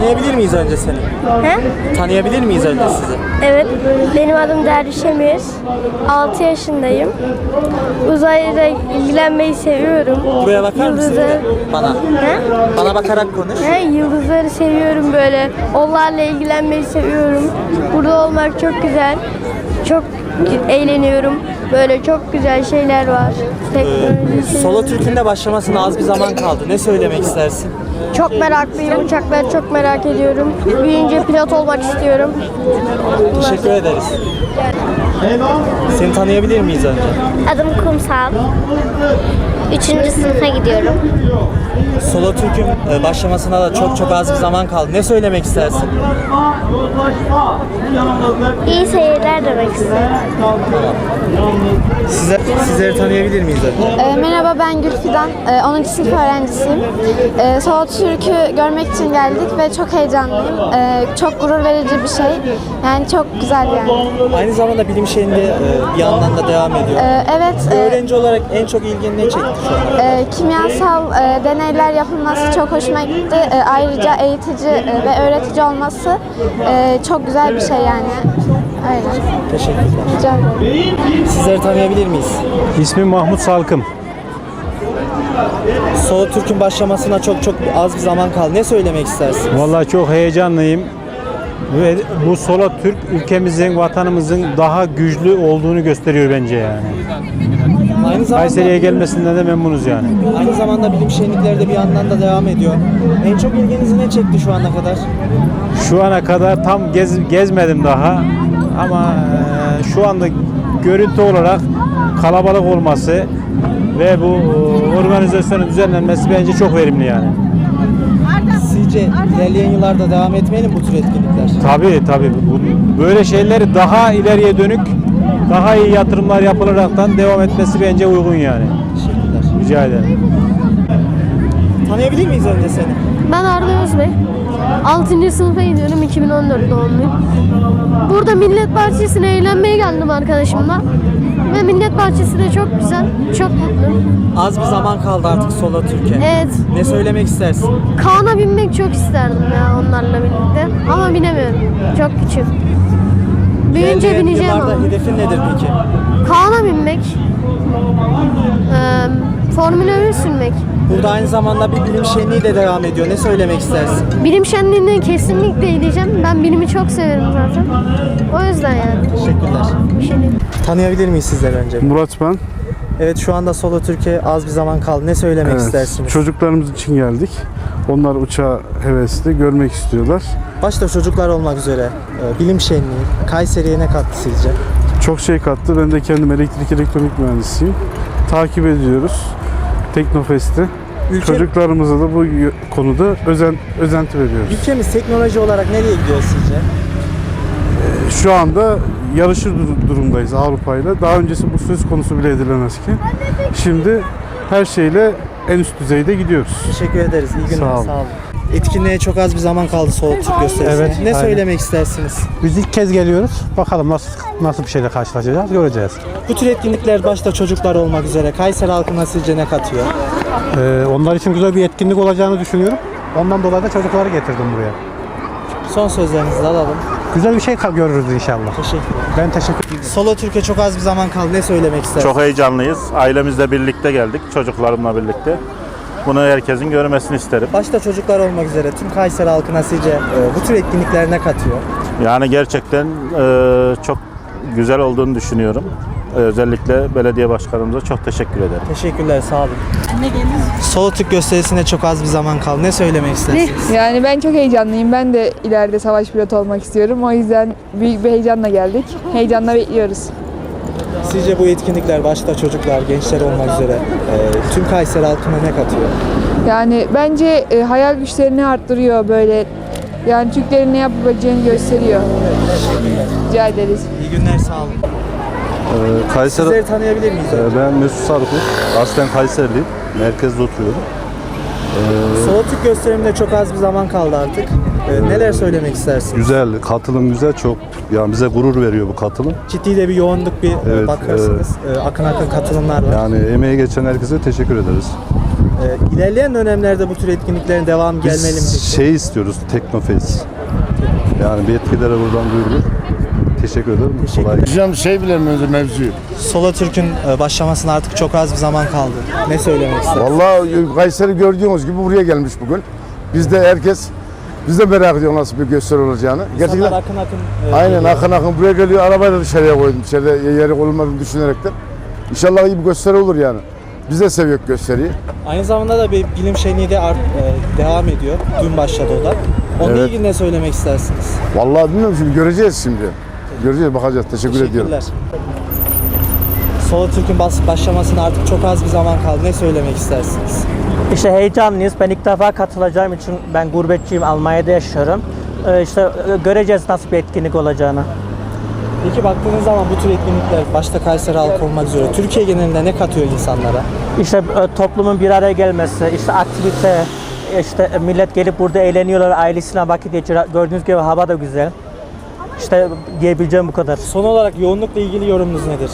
Tanıyabilir miyiz önce seni? He? Tanıyabilir miyiz önce sizi? Evet, benim adım Derviş Emir. 6 yaşındayım. Uzayla ilgilenmeyi seviyorum. Buraya bakar mısın? Yıldızlar- Bana. He? Bana bakarak konuş. He, yıldızları seviyorum böyle. Onlarla ilgilenmeyi seviyorum. Burada olmak çok güzel. Çok eğleniyorum. Böyle çok güzel şeyler var. Teknoloji. Solo Türk'ün de başlamasına az bir zaman kaldı. Ne söylemek istersin? Çok meraklıyım. Uçakları çok merak ediyorum. Büyüyünce pilot olmak istiyorum. Teşekkür ederiz. Seni tanıyabilir miyiz önce? Adım Kumsal. Üçüncü sınıfa gidiyorum. Solo Türk'ün e, başlamasına da çok çok az bir zaman kaldı. Ne söylemek istersin? İyi seyirler demek istiyorum. Size, sizleri tanıyabilir miyiz önce? E, merhaba ben Gülfidan, e, 10. sınıf öğrencisiyim. E, Solo Türk'ü görmek için geldik ve çok heyecanlıyım. E, çok gurur verici bir şey. Yani çok güzel yani. Aynı zamanda bilim şeyinde e, bir yandan da devam ediyor. E, evet, e, öğrenci olarak en çok ilgini ne çekti? E, kimyasal e, deneyler yapılması çok hoşuma gitti. E, ayrıca eğitici e, ve öğretici olması e, çok güzel bir şey yani. Öyle. Teşekkürler. Rica ederim. Sizleri tanıyabilir miyiz? İsmim Mahmut Salkım. Solo Türk'ün başlamasına çok çok az bir zaman kaldı. Ne söylemek istersin? Vallahi çok heyecanlıyım. Ve bu Sola Türk ülkemizin, vatanımızın daha güçlü olduğunu gösteriyor bence yani. Aynı zamanda, Kayseri'ye gelmesinden de memnunuz yani. aynı zamanda bilim şenlikleri de bir yandan da devam ediyor. En çok ilginizi ne çekti şu ana kadar? Şu ana kadar tam gez, gezmedim daha ama e, şu anda görüntü olarak kalabalık olması ve bu e, organizasyonun düzenlenmesi bence çok verimli yani. Sizce ilerleyen yıllarda devam etmeli mi bu tür etkinlikler? Tabii tabii. Bu- Böyle şeyleri daha ileriye dönük, daha iyi yatırımlar yapılaraktan devam etmesi bence uygun yani. Teşekkürler. Rica ederim. Tanıyabilir miyiz önce seni? Ben Arda Özbey. 6. sınıfa gidiyorum. 2014 doğumluyum. Burada Millet Bahçesi'ne eğlenmeye geldim arkadaşımla. Ve Millet Bahçesi de çok güzel. Çok mutluyum. Az bir zaman kaldı artık Solo Türkiye. Evet. Ne söylemek istersin? Kaan'a binmek çok isterdim ya onlarla birlikte. Ama binemiyorum. Çok küçük. Büyüyünce İlerleyen bineceğim yıllarda ama. hedefin nedir peki? Kaan'a binmek. Eee Formula 1 sürmek. Burada aynı zamanda bir bilim şenliği de devam ediyor. Ne söylemek istersin? Bilim şenliğine kesinlikle gideceğim. Ben bilimi çok severim zaten. O yüzden yani. Teşekkürler. Bir şey değil. Tanıyabilir miyiz sizleri önce? Murat ben. Evet şu anda Solo Türkiye az bir zaman kaldı. Ne söylemek Evet, istersiniz? Çocuklarımız için geldik. Onlar uçağa hevesli, görmek istiyorlar. Başta çocuklar olmak üzere e, bilim şenliği Kayseri'ye ne kattı sizce? Çok şey kattı. Ben de kendim elektrik elektronik mühendisiyim. Takip ediyoruz Teknofest'i. Ülke, Çocuklarımıza da bu konuda özen, özenti veriyoruz. ülkemiz teknoloji olarak nereye gidiyor sizce? Şu anda yarışır dur- durumdayız Avrupa ile. Daha öncesi bu söz konusu bile edilemez ki. Şimdi her şeyle en üst düzeyde gidiyoruz. Teşekkür ederiz. İyi günler. Sağ Sağ olun. olun. Etkinliğe çok az bir zaman kaldı Türk gösterisine. Evet, ne aynen. söylemek istersiniz? Biz ilk kez geliyoruz. Bakalım nasıl nasıl bir şeyle karşılaşacağız göreceğiz. Bu tür etkinlikler başta çocuklar olmak üzere Kayseri halkına sizce ne katıyor? Ee, onlar için güzel bir etkinlik olacağını düşünüyorum. Ondan dolayı da çocukları getirdim buraya. Son sözlerinizi alalım. Güzel bir şey görürüz inşallah. Teşekkürler. Ben teşekkür ederim. Solo Türkiye çok az bir zaman kaldı. Ne söylemek istersiniz? Çok heyecanlıyız. Ailemizle birlikte geldik, çocuklarımla birlikte. Bunu herkesin görmesini isterim. Başta çocuklar olmak üzere tüm Kayseri halkına sizce e, bu tür etkinlikler ne katıyor? Yani gerçekten e, çok güzel olduğunu düşünüyorum. E, özellikle belediye başkanımıza çok teşekkür ederim. Teşekkürler, sağ olun. Solo Türk gösterisine çok az bir zaman kaldı. Ne söylemek istersiniz? Yani ben çok heyecanlıyım. Ben de ileride savaş pilotu olmak istiyorum. O yüzden büyük bir heyecanla geldik. Heyecanla bekliyoruz. Sizce bu etkinlikler başta çocuklar, gençler olmak üzere e, tüm Kayseri halkına ne katıyor? Yani bence e, hayal güçlerini arttırıyor böyle. Yani Türklerin ne yapabileceğini gösteriyor. Rica ederiz. İyi günler, sağ olun. Ee, Kayseri, Sizleri tanıyabilir miyiz? Ee, ben Mesut Sarıkul. Aslen Kayseriliyim. Merkezde oturuyorum. Solo Türk gösteriminde çok az bir zaman kaldı artık. E, neler söylemek istersiniz? Güzel, katılım güzel. Çok yani bize gurur veriyor bu katılım. Ciddi de bir yoğunluk bir e, Evet, bakıyorsunuz. E, akın akın katılımlar var. Yani emeği geçen herkese teşekkür ederiz. Ee, ilerleyen dönemlerde bu tür etkinliklerin devam gelmeli mi? Peki? şey istiyoruz, Teknofest. Yani bir yetkililere buradan duyurulur. Teşekkür ederim. Kolay gelsin. Diyeceğim şey bilemiyoruz mevzuyu. Solo Türk'ün e, başlamasına artık çok az bir zaman kaldı. Ne söylemek istersiniz? Vallahi Kayseri gördüğünüz gibi buraya gelmiş bugün. Biz de herkes biz de merak ediyor nasıl bir gösteri olacağını. İnsanlar Gerçekten akın akın e, aynen geliyor. akın akın buraya geliyor. Arabayı da dışarıya koydum. İçeride yeri olmadığını düşünerekten. İnşallah iyi bir gösteri olur yani. Biz de seviyoruz gösteriyi. Aynı zamanda da bir bilim şenliği de art- e, devam ediyor. Dün başladı o da. Onunla Evet. ilgili ne söylemek istersiniz? Vallahi bilmiyorum şimdi göreceğiz şimdi. Göreceğiz bakacağız. Teşekkür ediyorum. Teşekkürler. Solo Türk'ün bas- başlamasına artık çok az bir zaman kaldı. Ne söylemek istersiniz? İşte heyecanlıyız. Ben ilk defa katılacağım için ben gurbetçiyim. Almanya'da yaşıyorum. Ee, işte e, göreceğiz nasıl bir etkinlik olacağını. Peki baktığınız zaman bu tür etkinlikler başta Kayseri halkı olmak üzere Türkiye genelinde ne katıyor insanlara? İşte e, toplumun bir araya gelmesi, işte aktivite, işte e, millet gelip burada eğleniyorlar, ailesine vakit geçiriyor. Gördüğünüz gibi hava da güzel. İşte diyebileceğim bu kadar. Son olarak yoğunlukla ilgili yorumunuz nedir?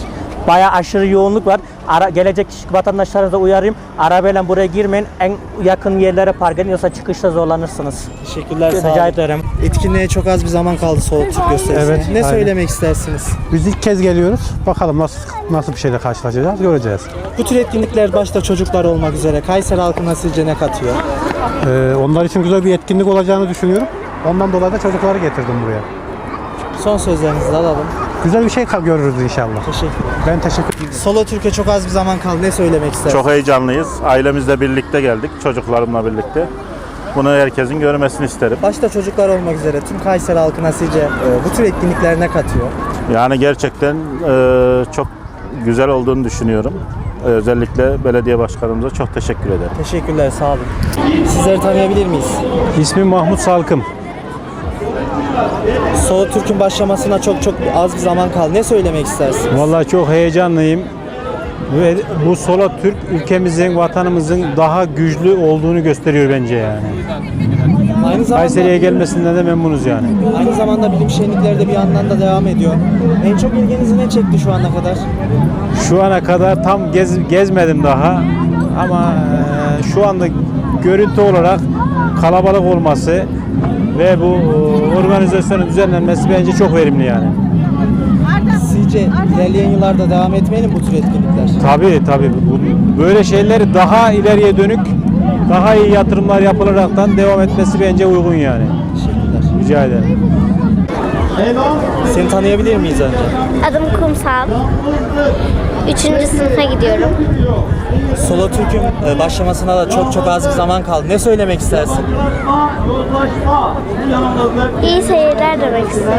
Bayağı aşırı yoğunluk var. Ara, gelecek vatandaşlarınıza uyarayım. Arabayla buraya girmeyin. En yakın yerlere park edin yoksa çıkışta zorlanırsınız. Teşekkürler sağ Rica olun. ederim. Etkinliğe çok az bir zaman kaldı Solo Türk gösterisine. Evet, ne aynen. söylemek istersiniz? Biz ilk kez geliyoruz. Bakalım nasıl nasıl bir şeyle karşılaşacağız göreceğiz. Bu tür etkinlikler başta çocuklar olmak üzere Kayseri halkına sizce ne katıyor? Ee, onlar için güzel bir etkinlik olacağını düşünüyorum. Ondan dolayı da çocukları getirdim buraya. Son sözlerinizi alalım. Güzel bir şey görürüz inşallah. Teşekkürler. Ben teşekkür ederim. Solo Türkiye çok az bir zaman kaldı. Ne söylemek istersiniz? Çok heyecanlıyız. Ailemizle birlikte geldik, çocuklarımla birlikte. Bunu herkesin görmesini isterim. Başta çocuklar olmak üzere tüm Kayseri halkına sizce e, bu tür etkinlikler ne katıyor? Yani gerçekten e, çok güzel olduğunu düşünüyorum. E, Özellikle belediye başkanımıza çok teşekkür ederim. Teşekkürler, sağ olun. Sizleri tanıyabilir miyiz? İsmim Mahmut Salkım. Solo Türk'ün başlamasına çok çok az bir zaman kaldı. Ne söylemek istersiniz? Vallahi çok heyecanlıyım. Ve bu Sola Türk ülkemizin, vatanımızın daha güçlü olduğunu gösteriyor bence yani. Aynı zamanda, Kayseri'ye gelmesinden de memnunuz yani. aynı zamanda bilim şenlikleri de bir yandan da devam ediyor. En çok ilginizi ne çekti şu ana kadar? Şu ana kadar tam gez, gezmedim daha ama e, şu anda görüntü olarak kalabalık olması ve bu e, organizasyonun düzenlenmesi bence çok verimli yani. Sizce ilerleyen yıllarda devam etmeli mi bu tür etkinlikler? Tabii tabii. Bu- Böyle şeyleri daha ileriye dönük, daha iyi yatırımlar yapılaraktan devam etmesi bence uygun yani. Teşekkürler. Rica ederim. Seni tanıyabilir miyiz önce? Adım Kumsal. Üçüncü sınıfa gidiyorum. Solo Türk'ün e, başlamasına da çok çok az bir zaman kaldı. Ne söylemek istersin? İyi seyirler demek istiyorum.